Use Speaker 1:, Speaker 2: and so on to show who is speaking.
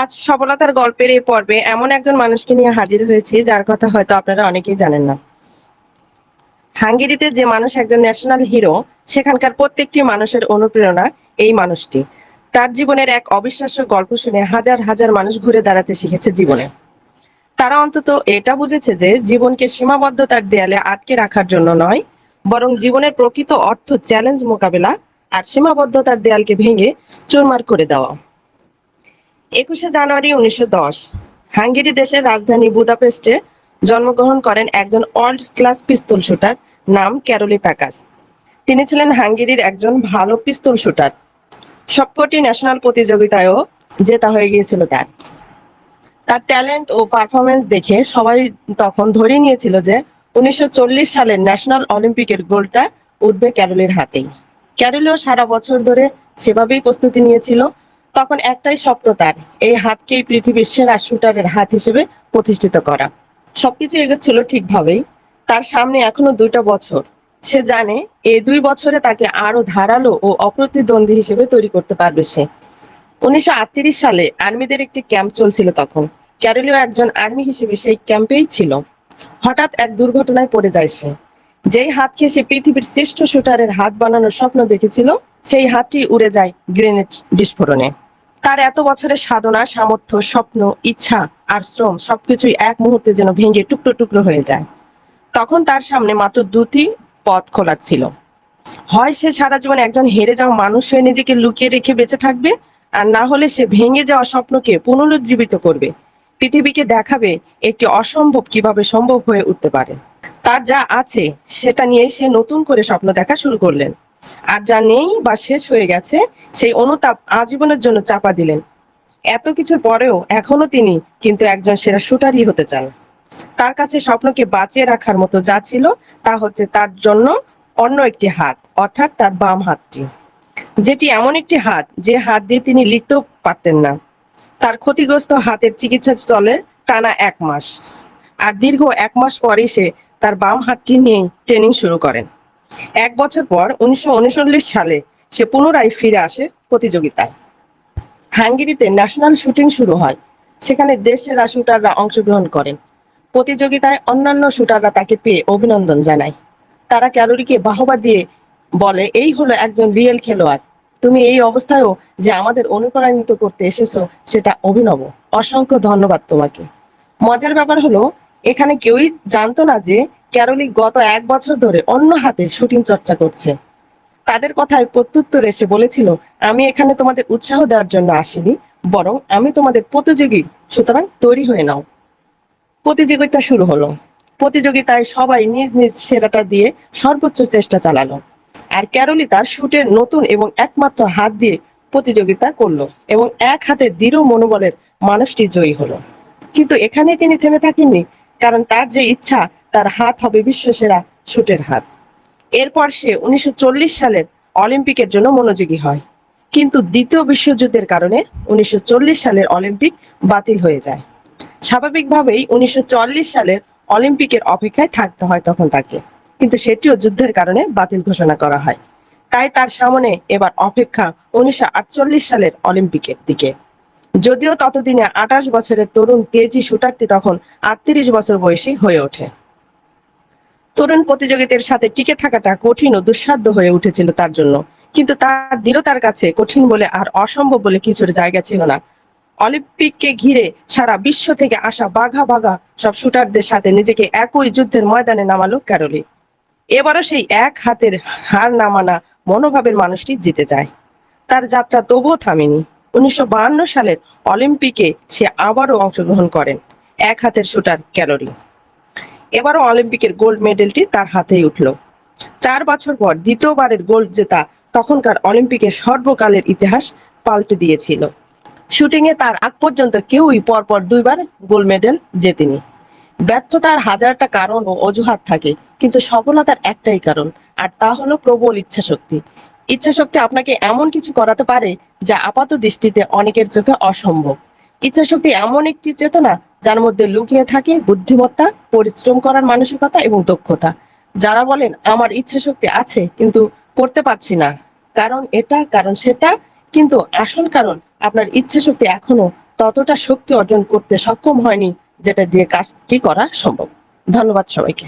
Speaker 1: আজ সফলতার গল্পের এই পর্বে এমন একজন মানুষকে নিয়ে হাজির হয়েছি, যার কথা হয়তো আপনারা অনেকেই জানেন না। হাঙ্গেরিতে যে মানুষ একজন ন্যাশনাল হিরো সেখানকার প্রত্যেকটি মানুষের অনুপ্রেরণা এই মানুষটি। তার জীবনের এক অবিশ্বাস্য গল্প শুনে হাজার হাজার মানুষ ঘুরে দাঁড়াতে শিখেছে জীবনে। তারা অন্তত এটা বুঝেছে যে জীবনকে সীমাবদ্ধতার দেয়ালে আটকে রাখার জন্য নয়, বরং জীবনের প্রকৃত অর্থ চ্যালেঞ্জ মোকাবেলা আর সীমাবদ্ধতার দেয়ালকে ভেঙে চুরমার করে দেওয়া। একুশে জানুয়ারি উনিশশো দশ। হাঙ্গেরি দেশের রাজধানী বুদাপেস্টে জন্মগ্রহণ করেন একজন ওয়ার্ল্ড ক্লাস পিস্তল শুটার নাম ক্যারোলি তাকাস। তিনি ছিলেন হাঙ্গেরির একজন ভালো পিস্তল শুটার। সবকটি ন্যাশনাল প্রতিযোগিতায়ও জেতা হয়ে গিয়েছিল তার। তার ট্যালেন্ট ও পারফরমেন্স দেখে সবাই তখন ধরে নিয়েছিল যে উনিশশো চল্লিশ সালের ন্যাশনাল অলিম্পিকের গোলটা উঠবে ক্যারোলির হাতেই। ক্যারোলিও সারা বছর ধরে সেভাবেই প্রস্তুতি নিয়েছিল তখন একটাই স্বপ্ন তার, এই হাতকেই পৃথিবীর সেরা শুটারের হাত হিসেবে প্রতিষ্ঠিত করা। সবকিছু এগোচ্ছিল ঠিকভাবেই। তার সামনে এখনও দুইটা বছর। সে জানে এই দুই বছরে তাকে আরও ধারালো ও অপ্রতিদ্বন্দ্বী হিসেবে তৈরি করতে পারবে সে। উনিশশো আটত্রিশ সালে আর্মিদের একটি ক্যাম্প চলছিল তখন। ক্যারেলিও একজন আর্মি হিসেবে সেই ক্যাম্পেই ছিল। হঠাৎ এক দুর্ঘটনায় পড়ে যায় সে। যেই হাতকে সে পৃথিবীর শ্রেষ্ঠ শুটারের হাত বানানোর স্বপ্ন দেখেছিল, সেই হাতটি উড়ে যায় গ্রেনেড বিস্ফোরণে। তার এত বছরের সাধনা, সামর্থ্য, স্বপ্ন, ইচ্ছা আর শ্রম সবকিছুই এক মুহূর্তে যেন ভেঙে টুকরো টুকরো হয়ে যায়। তখন তার সামনে মাত্র দুটি পথ খোলা ছিল। হয় সে সারা জীবন একজন হেরে যাওয়া মানুষ হয়ে নিজেকে লুকিয়ে রেখে বেঁচে থাকবে, আর না হলে সে ভেঙে যাওয়া স্বপ্নকে পুনরুজ্জীবিত করবে। পৃথিবীকে দেখাবে একটি অসম্ভব কীভাবে সম্ভব হয়ে উঠতে পারে। তার যা আছে, সেটা নিয়ে সে নতুন করে স্বপ্ন দেখা শুরু করলেন। আর যা নেই বা শেষ হয়ে গেছে, সেই অনুতাপ আজীবনের জন্য চাপা দিলেন। এত কিছুর পরেও এখনও তিনি কিন্তু একজন সেরা শুটারই হতে চান। তার কাছে স্বপ্নকে বাঁচিয়ে রাখার মতো যা ছিল, তা হচ্ছে তার জন্য অন্য একটি হাত, অর্থাৎ তার বাম হাতটি। যেটি এমন একটি হাত, যে হাত দিয়ে তিনি লিখতেও পারতেন না। তার ক্ষতিগ্রস্ত হাতের চিকিৎসা চলে টানা এক মাস। আর দীর্ঘ এক মাস পরে সে তার বাম হাতটি নিয়ে ট্রেনিং শুরু করেন। এক বছর পর উনিশশো সালে সে পুনরায় ফিরে আসে প্রতিযোগিতায়। হাঙ্গেরিতে ন্যাশনাল শুটিং শুরু হয়। সেখানে দেশের শুটাররা অংশগ্রহণ করেন। প্রতিযোগিতায় অন্যান্য শুটাররা তাকে পেয়ে অভিনন্দন জানায়। তারা ক্যালোরিকে বাহবা দিয়ে বলে, এই হলো একজন রিয়েল খেলোয়াড়। তুমি এই অবস্থায়ও যে আমাদের অনুপ্রাণিত করতে এসেছ, সেটা অভিনব। অসংখ্য ধন্যবাদ তোমাকে। মজার ব্যাপার হলো, এখানে কেউই জানতো না যে ক্যারলি গত এক বছর ধরে অন্য হাতে শুটিং চর্চা করছে। তাদের কথায় প্রত্যুত্তরে এসে বলেছিল, আমি এখানে তোমাদের উৎসাহ দেওয়ার জন্য আসিনি, বরং আমি তোমাদের প্রতিযোগী, সুতরাং তৈরি হয়ে নাও। প্রতিযোগিতা শুরু হলো। প্রতিযোগিতায় সবাই নিজ নিজ সেরাটা দিয়ে সর্বোচ্চ চেষ্টা চালালো। আর ক্যারলি তার শুটের নতুন এবং একমাত্র হাত দিয়ে প্রতিযোগিতা করল এবং এক হাতে দৃঢ় মনোবলের মানুষটি জয়ী হলো। কিন্তু এখানে তিনি থেমে থাকেননি, কারণ তার যে ইচ্ছা তার হাত হবে বিশ্বসেরা শুটের হাত। এরপর সে উনিশশো চল্লিশ সালের অলিম্পিকের জন্য মনোযোগী হয়। কিন্তু দ্বিতীয় বিশ্বযুদ্ধের কারণে উনিশশো চল্লিশ সালের অলিম্পিক বাতিল হয়ে যায়। স্বাভাবিকভাবেই উনিশশো চল্লিশ সালের অলিম্পিকের অপেক্ষায় থাকতে হয় তখন তাকে। কিন্তু সেটিও যুদ্ধের কারণে বাতিল ঘোষণা করা হয়। তাই তার সামনে এবার অপেক্ষা উনিশশো আটচল্লিশ সালের অলিম্পিকের দিকে। যদিও ততদিনে আঠাশ বছরের তরুণ তেজি শুটারটি তখন আটত্রিশ বছর বয়সী হয়ে ওঠে। তরুণ প্রতিযোগিতার সাথে টিকে থাকাটা কঠিন ও দুঃসাধ্য হয়ে উঠেছিল তার জন্য। কিন্তু তার দৃঢ়তার কাছে কঠিন বলে আর অসম্ভব বলে কিছুর জায়গা ছিল না। অলিম্পিককে ঘিরে সারা বিশ্ব থেকে আসা বাঘা বাঘা সব শুটারদের সাথে নিজেকে একই যুদ্ধের ময়দানে নামালো ক্যারোলি। এবারও সেই এক হাতের হার নামানা মনোভাবের মানুষটি জিতে যায়। তার যাত্রা তবুও থামেনি। উনিশশো সালের অলিম্পিকে সে আবারও অংশগ্রহণ করেন। এক হাতের শুটার ক্যালোরি এবারও অলিম্পিকের গোল্ড মেডেলটি তার হাতেই উঠল। চার বছর পর দ্বিতীয়বারের গোল্ড জেতা তখনকার অলিম্পিকের সর্বকালের ইতিহাস পাল্টে দিয়েছিল। শুটিং এ তার আগ পর্যন্ত কেউই পরপর দুইবার গোল্ড মেডেল জেতেনি। ব্যর্থতার হাজারটা কারণ ও অজুহাত থাকে, কিন্তু সফলতার একটাই কারণ, আর তা হলো প্রবল ইচ্ছা শক্তি ইচ্ছা শক্তি আপনাকে এমন কিছু করাতে পারে যা আপাত দৃষ্টিতে অনেকের চোখে অসম্ভব। ইচ্ছা শক্তি এমন একটি চেতনা যার মধ্যে লুকিয়ে থাকে বুদ্ধিমত্তা, পরিশ্রম করার মানসিকতা এবং দক্ষতা। যারা বলেন, আমার ইচ্ছা শক্তি আছে, কিন্তু করতে পারছি না। কারণ এটা, কারণ সেটা, কিন্তু আসল কারণ আপনার ইচ্ছা শক্তি এখনও ততটা শক্তি অর্জন করতে সক্ষম হয়নি, যেটা দিয়ে কাজটি করা সম্ভব। ধন্যবাদ সবাইকে।